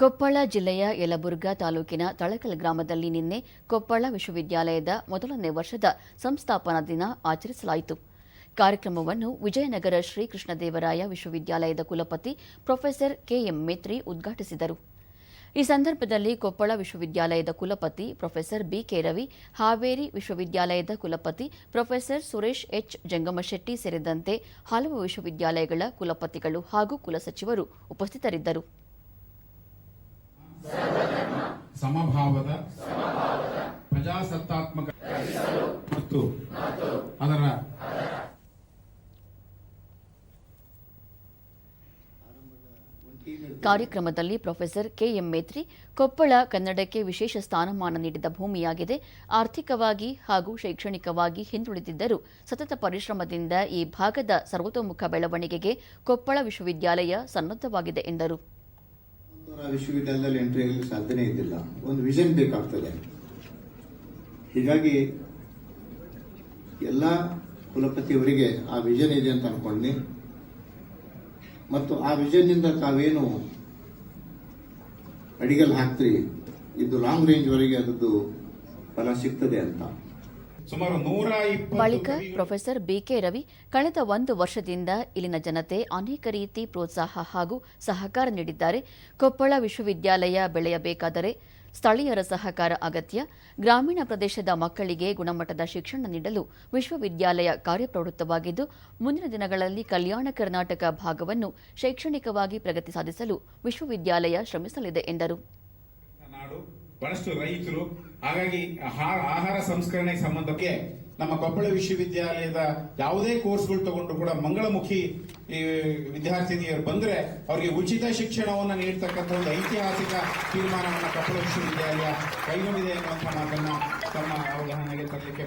ಕೊಪ್ಪಳ ಜಿಲ್ಲೆಯ ಯಲಬುರ್ಗಾ ತಾಲೂಕಿನ ತಳಕಲ್ ಗ್ರಾಮದಲ್ಲಿ ನಿನ್ನೆ ಕೊಪ್ಪಳ ವಿಶ್ವವಿದ್ಯಾಲಯದ ಮೊದಲನೇ ವರ್ಷದ ಸಂಸ್ಥಾಪನಾ ದಿನ ಆಚರಿಸಲಾಯಿತು. ಕಾರ್ಯಕ್ರಮವನ್ನು ವಿಜಯನಗರ ಶ್ರೀಕೃಷ್ಣದೇವರಾಯ ವಿಶ್ವವಿದ್ಯಾಲಯದ ಕುಲಪತಿ ಪ್ರೊಫೆಸರ್ ಕೆಎಂ ಮೇತ್ರಿ ಉದ್ಘಾಟಿಸಿದರು. ಈ ಸಂದರ್ಭದಲ್ಲಿ ಕೊಪ್ಪಳ ವಿಶ್ವವಿದ್ಯಾಲಯದ ಕುಲಪತಿ ಪ್ರೊಫೆಸರ್ ಬಿಕೆ ರವಿ, ಹಾವೇರಿ ವಿಶ್ವವಿದ್ಯಾಲಯದ ಕುಲಪತಿ ಪ್ರೊಫೆಸರ್ ಸುರೇಶ್ ಎಚ್ ಜಂಗಮಶೆಟ್ಟಿ ಸೇರಿದಂತೆ ಹಲವು ವಿಶ್ವವಿದ್ಯಾಲಯಗಳ ಕುಲಪತಿಗಳು ಹಾಗೂ ಕುಲಸಚಿವರು ಉಪಸ್ಥಿತರಿದ್ದರು. ಸಮಭಾವದ ಪ್ರಜಾಸತ್ತಾತ್ಮಕ ಮತ್ತು ಅದರ ಕಾರ್ಯಕ್ರಮದಲ್ಲಿ ಪ್ರೊಫೆಸರ್ ಕೆಎಂ ಮೇತ್ರಿ ಕೊಪ್ಪಳ ಕನ್ನಡಕ್ಕೆ ವಿಶೇಷ ಸ್ಥಾನಮಾನ ನೀಡಿದ ಭೂಮಿಯಾಗಿದೆ. ಆರ್ಥಿಕವಾಗಿ ಹಾಗೂ ಶೈಕ್ಷಣಿಕವಾಗಿ ಹಿಂದುಳಿದಿದ್ದರೂ ಸತತ ಪರಿಶ್ರಮದಿಂದ ಈ ಭಾಗದ ಸರ್ವತೋಮುಖ ಬೆಳವಣಿಗೆಗೆ ಕೊಪ್ಪಳ ವಿಶ್ವವಿದ್ಯಾಲಯ ಸನ್ನದ್ಧವಾಗಿದೆ ಎಂದರು. ವಿಶ್ವವಿದ್ಯಾಲಯದಲ್ಲಿ ಎಂಟ್ರಿ ಆಗಲಿಕ್ಕೆ ಸಾಧ್ಯನೇ ಇದ್ದಿಲ್ಲ. ಒಂದು ವಿಷನ್ ಬೇಕಾಗ್ತದೆ. ಹೀಗಾಗಿ ಎಲ್ಲ ಕುಲಪತಿಯವರಿಗೆ ಆ ವಿಷನ್ ಇದೆ ಅಂತ ಅನ್ಕೊಂಡ್ನಿ. ಮತ್ತು ಆ ವಿಷನ್ನಿಂದ ತಾವೇನು ಅಡಿಗಲ್ ಹಾಕ್ತೀರಿ, ಇದು ಲಾಂಗ್ ರೇಂಜ್ವರೆಗೆ ಅದರದ್ದು ಫಲ ಸಿಗ್ತದೆ ಅಂತ. ಬಳಿಕ ಪ್ರೊಫೆಸರ್ ಬಿಕೆ ರವಿ ಕಳೆದ ಒಂದು ವರ್ಷದಿಂದ ಇಲ್ಲಿನ ಜನತೆ ಅನೇಕ ರೀತಿ ಪ್ರೋತ್ಸಾಹ ಹಾಗೂ ಸಹಕಾರ ನೀಡಿದ್ದಾರೆ. ಕೊಪ್ಪಳ ವಿಶ್ವವಿದ್ಯಾಲಯ ಬೆಳೆಯಬೇಕಾದರೆ ಸ್ಥಳೀಯರ ಸಹಕಾರ ಅಗತ್ಯ. ಗ್ರಾಮೀಣ ಪ್ರದೇಶದ ಮಕ್ಕಳಿಗೆ ಗುಣಮಟ್ಟದ ಶಿಕ್ಷಣ ನೀಡಲು ವಿಶ್ವವಿದ್ಯಾಲಯ ಕಾರ್ಯಪ್ರವೃತ್ತವಾಗಿದ್ದು ಮುಂದಿನ ದಿನಗಳಲ್ಲಿ ಕಲ್ಯಾಣ ಕರ್ನಾಟಕ ಭಾಗವನ್ನು ಶೈಕ್ಷಣಿಕವಾಗಿ ಪ್ರಗತಿ ಸಾಧಿಸಲು ವಿಶ್ವವಿದ್ಯಾಲಯ ಶ್ರಮಿಸಲಿದೆ ಎಂದರು. ಬಹಳಷ್ಟು ರೈತರು, ಹಾಗಾಗಿ ಆಹಾರ ಸಂಸ್ಕರಣೆಗೆ ಸಂಸ್ಕರಣೆ ಸಂಬಂಧಕ್ಕೆ ನಮ್ಮ ಕೊಪ್ಪಳ ವಿಶ್ವವಿದ್ಯಾಲಯದ ಯಾವುದೇ ಕೋರ್ಸ್ಗಳು ತಗೊಂಡು ಕೂಡ ಮಂಗಳಮುಖಿ ವಿದ್ಯಾರ್ಥಿನಿಯರು ಬಂದ್ರೆ ಅವರಿಗೆ ಉಚಿತ ಶಿಕ್ಷಣವನ್ನು ನೀಡತಕ್ಕಂಥ ಒಂದು ಐತಿಹಾಸಿಕ ತೀರ್ಮಾನವನ್ನು ಕೊಪ್ಪಳ ವಿಶ್ವವಿದ್ಯಾಲಯ ಕೈಗೊಂಡಿದೆ ಅನ್ನುವಂಥ ಮಾತನ್ನ ತಮ್ಮ ಅವಗಾಹನೆಗೆ ತರಲಿಕ್ಕೆ.